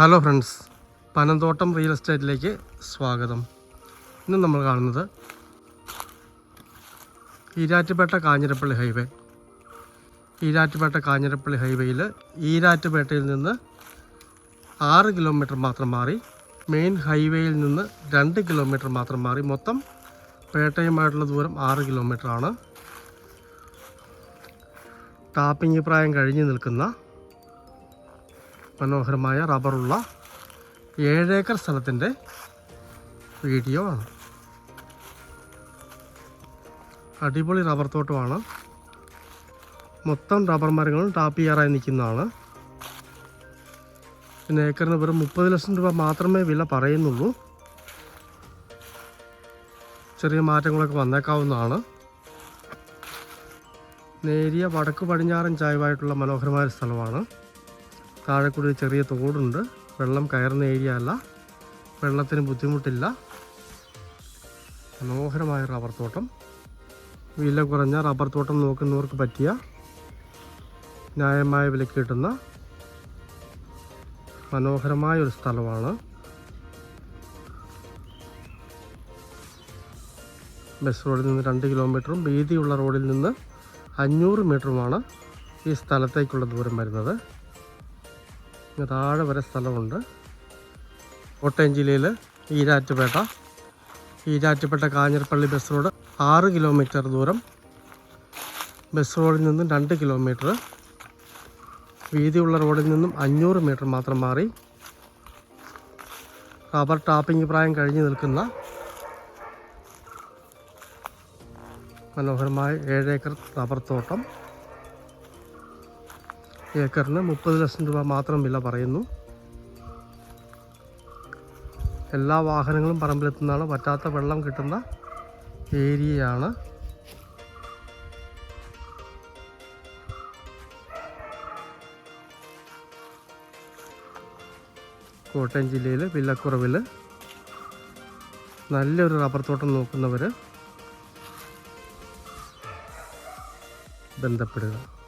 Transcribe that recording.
Hello friends Panamthottam real എസ്റ്റേറ്റിലേക്ക് സ്വാഗതം. ഇന്ന് നമ്മൾ കാണുന്നത് ഈരാറ്റുപേട്ട കാഞ്ഞിരപ്പള്ളി ഹൈവേ. ഈരാറ്റുപേട്ട കാഞ്ഞിരപ്പള്ളി ഹൈവേയിൽ ഈരാറ്റുപേട്ടയിൽ നിന്ന് ആറ് കിലോമീറ്റർ മാത്രം മാറി മെയിൻ ഹൈവേയിൽ നിന്ന് രണ്ട് കിലോമീറ്റർ മാത്രം മാറി. മൊത്തം പേട്ടയുമായിട്ടുള്ള ദൂരം ആറ് കിലോമീറ്ററാണ്. ടാപ്പിംഗ് പ്രായം കഴിഞ്ഞ് നിൽക്കുന്ന മനോഹരമായ റബ്ബറുള്ള ഏഴേക്കർ സ്ഥലത്തിന്റെ വീഡിയോ ആണ്. അടിപൊളി റബ്ബർ തോട്ടമാണ്. മൊത്തം റബ്ബർ മരങ്ങളും ടാപ്പ് ചെയ്യാറായി നിൽക്കുന്നതാണ്. പിന്നെ ഏക്കറിന് വെറും മുപ്പത് ലക്ഷം രൂപ മാത്രമേ വില പറയുന്നുള്ളൂ. ചെറിയ മാറ്റങ്ങളൊക്കെ വന്നേക്കാവുന്നതാണ്. നേരിയ വടക്ക് പടിഞ്ഞാറൻ ചായവായിട്ടുള്ള മനോഹരമായ സ്ഥലമാണ്. താഴെ കൂടി ഒരു ചെറിയ തോടുണ്ട്. വെള്ളം കയറുന്ന ഏരിയ അല്ല. വെള്ളത്തിന് ബുദ്ധിമുട്ടില്ല. മനോഹരമായ റബ്ബർ തോട്ടം. വില കുറഞ്ഞ റബ്ബർ തോട്ടം നോക്കുന്നവർക്ക് പറ്റിയ ന്യായമായ വിലക്ക് കിട്ടുന്ന മനോഹരമായ ഒരു സ്ഥലമാണ്. ബസ് റോഡിൽ നിന്ന് രണ്ട് കിലോമീറ്ററും വീതിയുള്ള റോഡിൽ നിന്ന് അഞ്ഞൂറ് മീറ്ററുമാണ് ഈ സ്ഥലത്തേക്കുള്ള ദൂരം വരുന്നത്. താഴെ വരെ സ്ഥലമുണ്ട്. കോട്ടയം ജില്ലയിൽ ഈരാറ്റുപേട്ട. ഈരാറ്റുപേട്ട കാഞ്ഞിരപ്പള്ളി ബസ് റോഡ് ആറ് കിലോമീറ്റർ ദൂരം. ബസ് റോഡിൽ നിന്നും രണ്ട് കിലോമീറ്റർ വീതിയുള്ള റോഡിൽ നിന്നും അഞ്ഞൂറ് മീറ്റർ മാത്രം മാറി. റബ്ബർ ടാപ്പിംഗ് പ്രായം കഴിഞ്ഞു നിൽക്കുന്ന മനോഹരമായ ഏഴേക്കർ റബ്ബർ തോട്ടം. ഏക്കറിന് മുപ്പത് ലക്ഷം രൂപ മാത്രം വില പറയുന്നു. എല്ലാ വാഹനങ്ങളും പറമ്പിലെത്തുന്നതാണ്. പറ്റാത്ത വെള്ളം കിട്ടുന്ന ഏരിയയാണ്. കോട്ടയം ജില്ലയിൽ വില്ലക്കുറവിൽ നല്ലൊരു റബ്ബർ തോട്ടം നോക്കുന്നവർ ബന്ധപ്പെടുക.